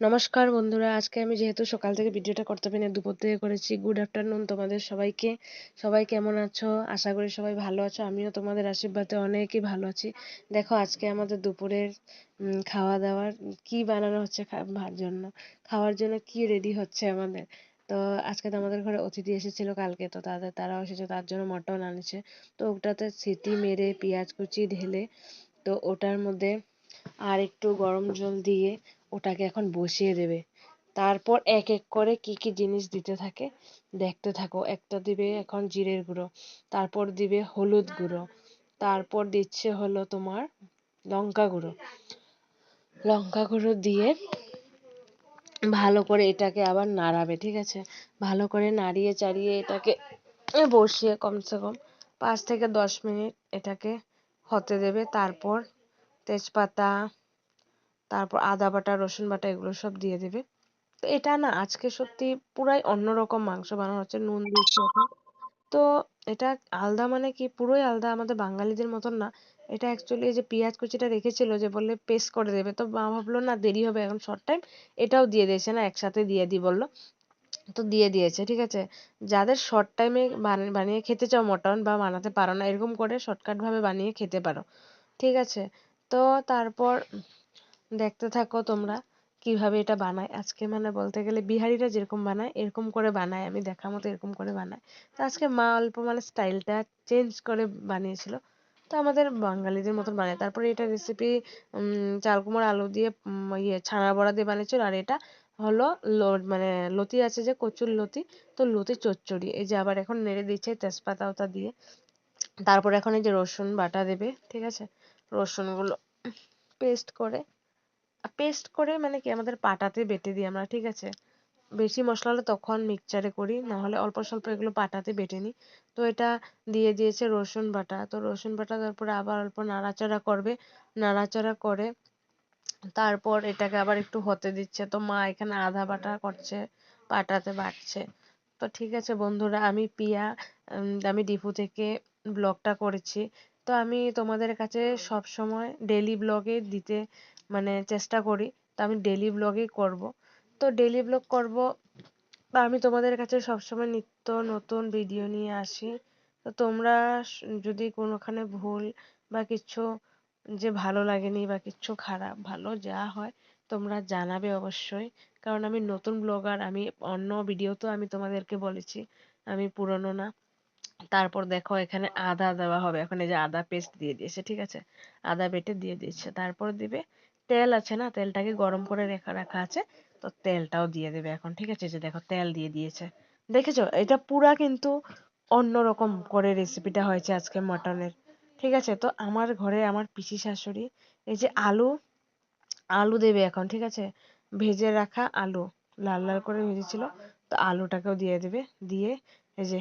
নমস্কার বন্ধুরা, আজকে আমি যেহেতু সকাল থেকে ভিডিওটা করতে পারিনি, দুপুর থেকে করেছি। গুড আফটারনুন তোমাদের সবাইকে। সবাই কেমন আছো? আশা করি সবাই ভালো আছো। আমিও তোমাদের আশীর্বাদে অনেকই ভালো আছি। দেখো, আজকে আমাদের দুপুরের খাওয়া দাওয়ার কি বানানো হচ্ছে খাওয়ার জন্য? খাওয়ার জন্য কি রেডি হচ্ছে আমাদের? তো আজকে তো আমাদের ঘরে অতিথি এসেছিল কালকে, তো তাদের, তারাও এসেছে, তার জন্য মটন আনেছে। তো ওটাতে সিটি মেরে পেঁয়াজ কুচি ঢেলে, তো ওটার মধ্যে আর একটু গরম জল দিয়ে ওটাকে এখন বসিয়ে দেবে। তারপর এক এক করে কি কি জিনিস দিতে থাকে, দেখতে থাকো। একটা দিবে এখন জিরের গুঁড়ো, তারপর দিবে হলুদ গুঁড়ো, তারপর দিচ্ছে হলো তোমার লঙ্কা গুঁড়ো। লঙ্কা গুঁড়ো দিয়ে ভালো করে এটাকে আবার নাড়াবে, ঠিক আছে? ভালো করে নাড়িয়ে চাড়িয়ে এটাকে বসিয়ে কমসে কম পাঁচ থেকে দশ মিনিট এটাকে হতে দেবে। তারপর তেজপাতা তারপর আদা বাটা, রসুন বাটা এগুলো সব দিয়ে দেবে। তো এটা না আজকে সত্যি পুরাই অন্যরকম মাংস বানানো হচ্ছে, নুন এখন। তো এটা আলাদা মানে কি পুরোই আলাদা, আমাদের বাঙালিদের মতন না। এটা অ্যাকচুয়ালি যে পেঁয়াজ কুচিটা রেখেছিল যে বললে পেস্ট করে দেবে, তো মা ভাবলো না দেরি হবে এখন শর্ট টাইম এটাও দিয়ে দিয়েছে না, একসাথে দিয়ে দিই বলল। তো দিয়ে দিয়েছে, ঠিক আছে? যাদের শর্ট টাইমে বানিয়ে খেতে চাও মটন বা বানাতে পারো না, এরকম করে শর্টকাটভাবে বানিয়ে খেতে পারো, ঠিক আছে? তো তারপর দেখতে থাকো তোমরা কীভাবে এটা বানায়। আজকে মানে বলতে গেলে বিহারিরা যেরকম বানায়, এরকম করে বানায়, আমি দেখার মতো এরকম করে বানায়। তো আজকে মা অল্প মানে স্টাইলটা চেঞ্জ করে বানিয়েছিল। তো আমাদের বাঙালিদের মতন বানায়। তারপরে এটা রেসিপি চাল কুমড়ো আলু দিয়ে ইয়ে ছানা বড়া দিয়ে বানিয়েছিল। আর এটা হলো মানে লতি আছে যে কচুর লতি, তো লতি চচ্চড়ি। এই যে আবার এখন নেড়ে দিচ্ছে তেজপাতা ওটা দিয়ে। তারপর এখন এই যে রসুন বাটা দেবে, ঠিক আছে? রসুনগুলো পেস্ট করে পেস্ট করে মানে কি আমাদের পাটাতে বেটে দিই আমরা, ঠিক আছে? বেশি মশলা হলে তখন মিক্সচারে করি, নাহলে অল্প স্বল্প এগুলো পাটাতে বেটে নিই। তো এটা দিয়ে দিয়েছে রসুন বাটা, তো রসুন বাটা তারপরে আবার অল্প নাড়াচাড়া করবে, নাড়াচাড়া করে তারপর এটাকে আবার একটু হতে দিচ্ছে। তো মা এখানে আধা বাটা করছে, পাটাতে বাটছে। তো ঠিক আছে বন্ধুরা, আমি পিয়া আমি ডিপু থেকে ব্লগটা করেছি। তো আমি তোমাদের কাছে সব সময় ডেলি ব্লগে দিতে মানে চেষ্টা করি। তো আমি ডেলি ব্লগই করব। তো ডেলি ব্লগ করব আমি তোমাদের কাছে সবসময় নিত্য নতুন ভিডিও নিয়ে আসি। তো তোমরা যদি কোনোখানে ভুল বা কিছু যে ভালো লাগেনি বা কিছু খারাপ, ভালো যা হয়, তোমরা জানাবে অবশ্যই। কারণ আমি নতুন ব্লগার আমি অন্য ভিডিও তো আমি তোমাদেরকে বলেছি, আমি পুরনো না। তারপর দেখো এখানে আদা দেওয়া হবে। এখন এই যে আদা পেস্ট দিয়ে দিয়েছে, ঠিক আছে? আদা বেটে দিয়ে দিচ্ছে তারপর দিবে তেল আছে না? তেলটাকে গরম করে রেখা, রাখা আছে। তো তেলটাও দিয়ে দেবে এখন, ঠিক আছে? যে দেখো, তেল দিয়ে দিয়েছে। দেখেছ? এটা পুরা কিন্তু অন্যরকম করে রেসিপিটা হয়েছে আজকে মটনের, ঠিক আছে? তো আমার ঘরে আমার পিসি শাশুড়ি এই যে আলু আলু দেবে এখন, ঠিক আছে? ভেজে রাখা আলু, লাল লাল করে ভেজেছিল। তো আলুটাকেও দিয়ে দেবে, দিয়ে এই যে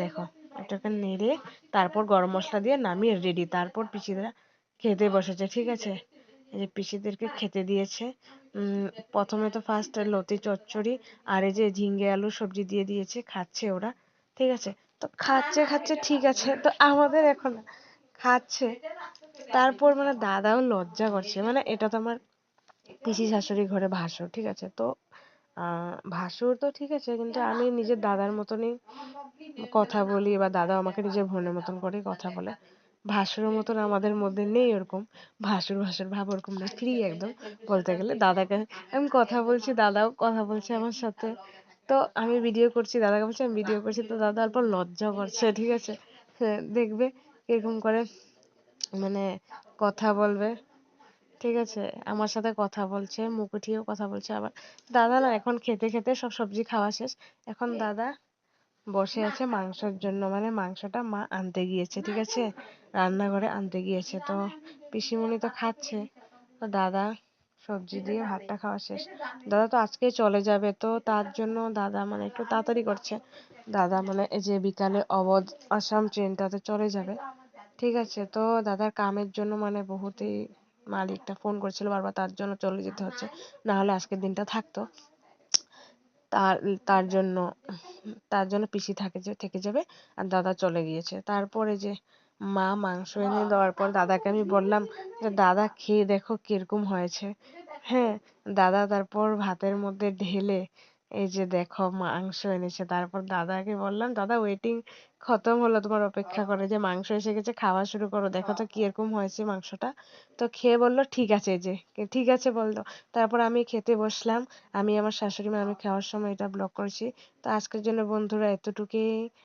দেখো, এটাকে নেড়ে তারপর গরম মশলা দিয়ে নামিয়ে রেডি তারপর পিসিরা খেতে বসেছে, ঠিক আছে? এই যে পিসিদেরকে খেতে দিয়েছে। প্রথমে তো ফার্স্ট লতি, চচ্চড়ি আর এই যে ঝিঙ্গে আলু সবজি দিয়ে দিয়েছে, খাচ্ছে ওরা, ঠিক আছে? তো খাচ্ছে খাচ্ছে, ঠিক আছে। তো আমাদের এখন খাচ্ছে। তারপর মানে দাদাও লজ্জা করছে। মানে এটা তো আমার পিসি শাশুড়ি ঘরে ভাসুর, ঠিক আছে? তো ভাসুর তো ঠিক আছে, কিন্তু আমি নিজের দাদার মতনই কথা বলি বা দাদা আমাকে নিজের বোনের মতন করেই কথা বলে। ভাসুরের মতন আমাদের মধ্যে নেই ওরকম। ভাসুর ভাসুর ভাব ওরকম না ফ্রি একদম। বলতে গেলে দাদাকে আমি কথা বলছি, দাদাও কথা বলছে আমার সাথে। তো আমি ভিডিও করছি, দাদাকে বলছি, আমি ভিডিও করছি। তো দাদা অল্প লজ্জা করছে, ঠিক আছে? হ্যাঁ দেখবে এরকম করে মানে কথা বলবে, ঠিক আছে? আমার সাথে কথা বলছে মুখ উঠিয়েও কথা বলছে আবার। দাদা না এখন খেতে খেতে সব সবজি খাওয়া শেষ। এখন দাদা বসে আছে মাংসের জন্য মানে মাংসটা মা আনতে গিয়েছে ঠিক আছে? রান্নাঘরে আনতে গিয়েছে তো পিসিমণি তো খাচ্ছে। তো দাদা সবজি দিয়ে ভাতটা খাওয়া শেষ। দাদা তো আজকেই চলে যাবে তো তার জন্য দাদা মানে একটু তাড়াতাড়ি করছে। দাদা মানে এই যে বিকালে অবধ আসাম ট্রেনটাতে চলে যাবে ঠিক আছে? তো দাদার কামের জন্য মানে বহুতই মালিকটা ফোন করেছিল বারবার তার জন্য চলে যেতে হচ্ছে। না হলে আজকের দিনটা থাকতো। তার তার জন্য তার জন্য পিসি থাকে যে, থেকে যাবে আর দাদা চলে গিয়েছে। তারপরে যে মা মাংস এনে দেওয়ার পর দাদাকে আমি বললাম যে, দাদা, খেয়ে দেখো কীরকম হয়েছে। হ্যাঁ দাদা তারপর ভাতের মধ্যে ঢেলে এই যে দেখো মাংস এনেছে। তারপর দাদাকে বললাম, দাদা, waiting খতম হলো তোমার অপেক্ষা করে। যে মাংস এসে গেছে, খাওয়া শুরু করো। দেখো তো কীরকম হয়েছে মাংসটা। তো খেয়ে বলল, ঠিক আছে এই যে ঠিক আছে বলল তারপর আমি খেতে বসলাম। আমি আমার শাশুড়ি মা, আমি খাওয়ার সময় এটা vlog করেছি। তো আজকের জন্য বন্ধুরা, এতটুকুই।